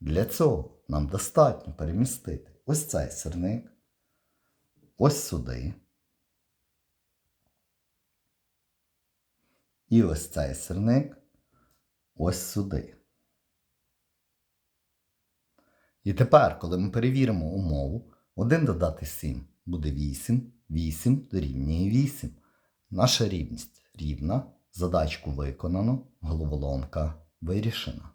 Для цього нам достатньо перемістити ось цей сирник, ось сюди. І ось цей сирник ось сюди. І тепер, коли ми перевіримо умову, 1 додати 7 буде 8, 8 дорівнює 8. Наша рівність рівна, задачку виконано, головоломка вирішена.